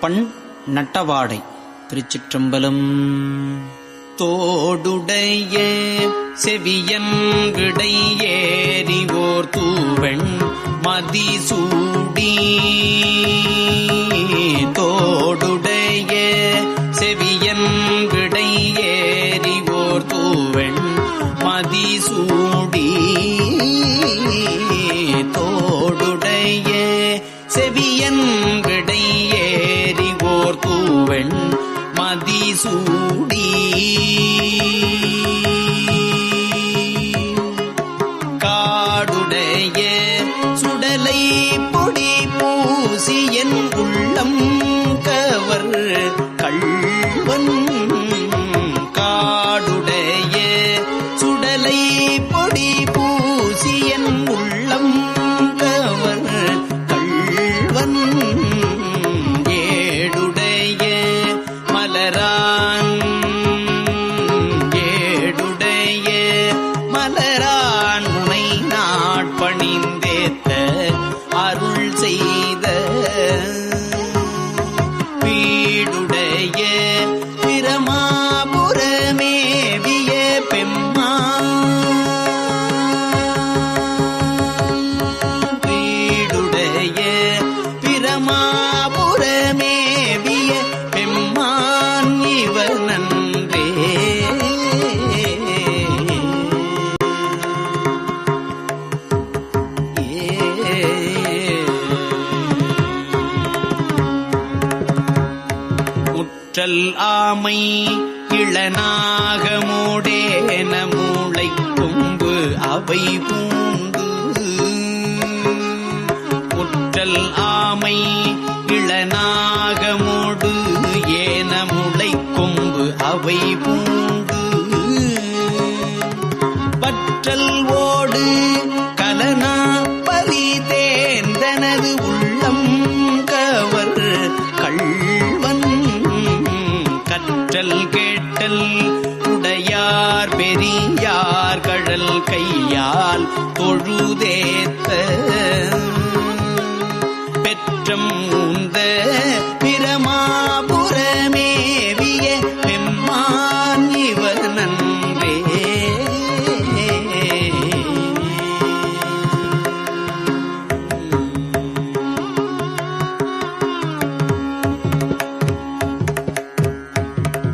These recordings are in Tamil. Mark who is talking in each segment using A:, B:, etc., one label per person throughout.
A: பண் நட்டவாடை. திருச்சிற்றம்பலம் தோடுடைய செவியன் விடை ஏறிவோர் தூவெண் மதிசூடி. see. முற்றல் ஆமை இளனாக மூடேன மூளை கொம்பு அவை பூந்து முற்றல் ஆமை இளனாக மூடு ஏன முளை கொம்பு அவை பூந்து பற்றல் ஓடு கையால் தொழுதேத்த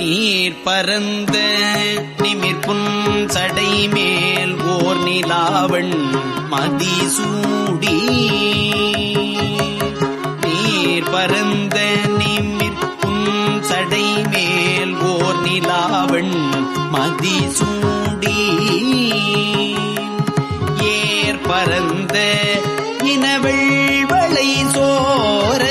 A: நீர் பரந்த நிமிர்புன் சடை மேல் ஓர் நிலாவண் மதிசூடி நீர் பரந்த நிமிர்புன் சடை மேல் ஓர் நிலாவண் மதிசூடி ஏர் பரந்த இனவள் வளை சோர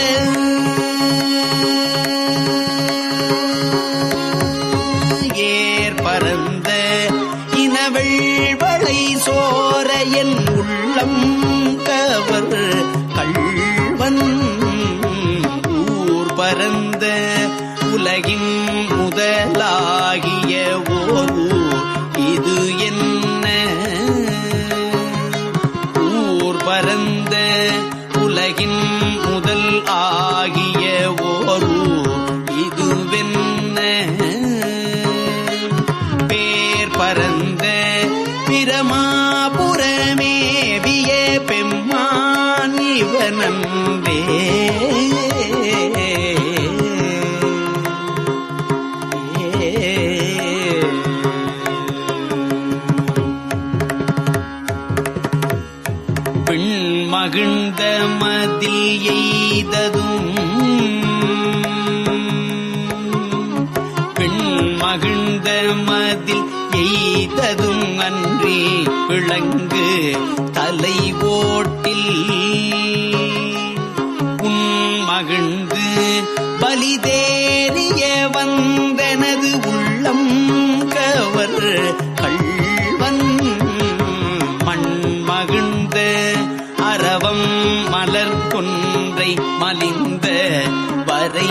A: தலை ஓட்டில் உன் மகிழ்ந்து பலிதேறிய வந்தனது உள்ளம் கவர் கள்வன். மண் மகிழ்ந்த அரவம் மலர் கொன்றை மலிந்த வரை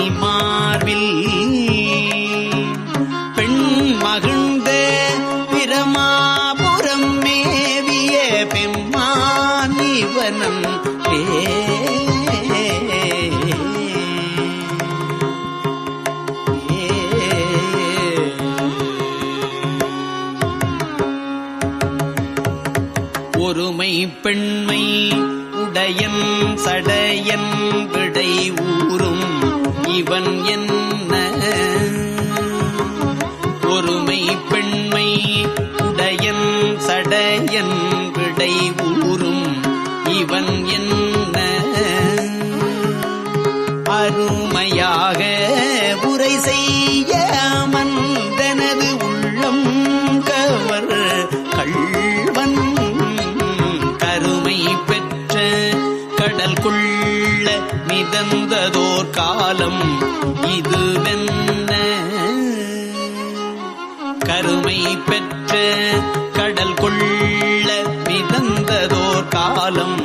A: பெண்மை உடையன் சடையன் விடை ஊறும். இவன் என்ன? ஒருமை பெண்மை உடையன் சடையன் விடை ஊறும். இவன் என்ன? மிதந்ததோர் காலம் இதுவென்ன கருமை பெற்ற கடல் கொள்ள மிதந்ததோர் காலம்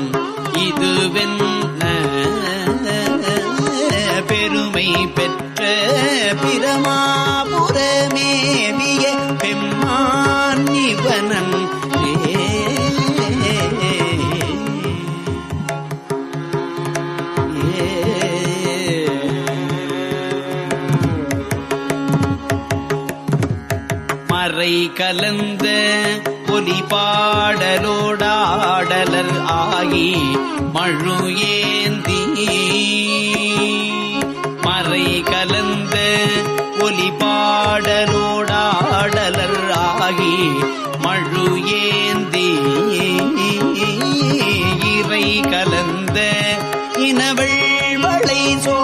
A: இதுவென்ன பெருமை பெற்ற பிரமாபுரமேவிய கலந்த ஒலி பாடலோடாடலர் ஆகி மழு ஏந்தி. மறை கலந்த ஒலி பாடலோடாடலர் ஆகி மழு ஏந்தி. இறை கலந்த இனவள் மழை சோ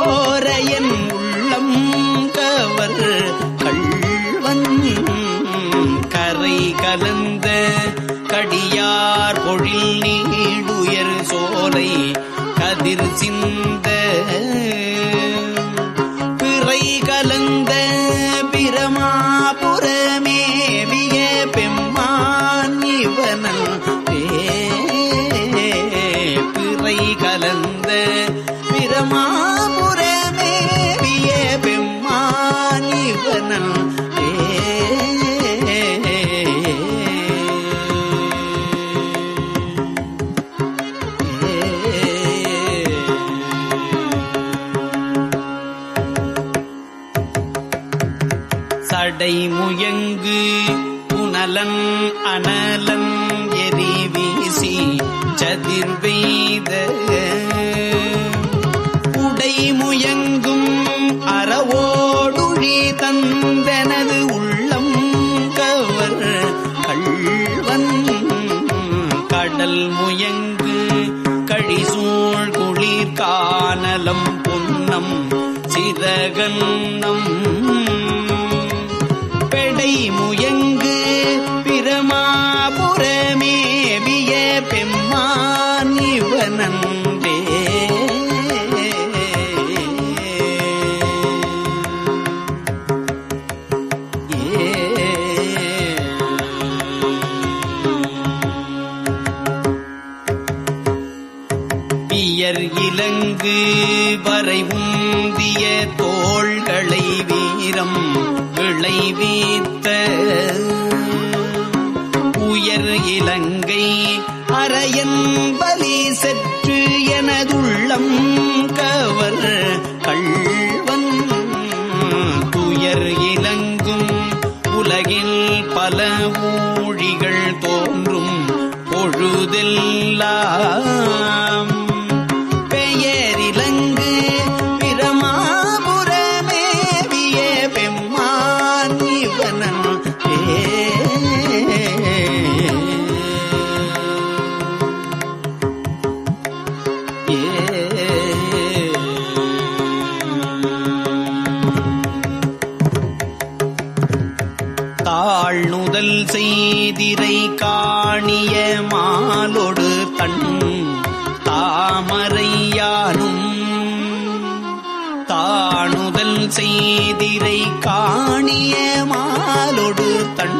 A: அலன் அனலன் எரி வீசி சதிர் பெய்த. உடை முயங்கும் அறவோடுழி தந்தனது உள்ளம் கவர் கள்வன். கடல் முயங்கு கழிசூழ் குளிர் காணலம் பொன்னம் சிறகன்னம். பெடை முயங்கு பெயர் இலங்கு வரை உந்திய தோள்களை வீரம் விளைவித்த உயர் இலங்கை அரையன் பலி செற்று எனதுள்ளம் கவர் கள்வன். துயர் இலங்கும் உலகில் பல ஊழிகள் தோன்றும் பொழுதெல்லாம் செய்திரை காணிய மாலோடு தன் தாமரையானும் தானுதல் செய்திரை காணிய மாலோடு தன்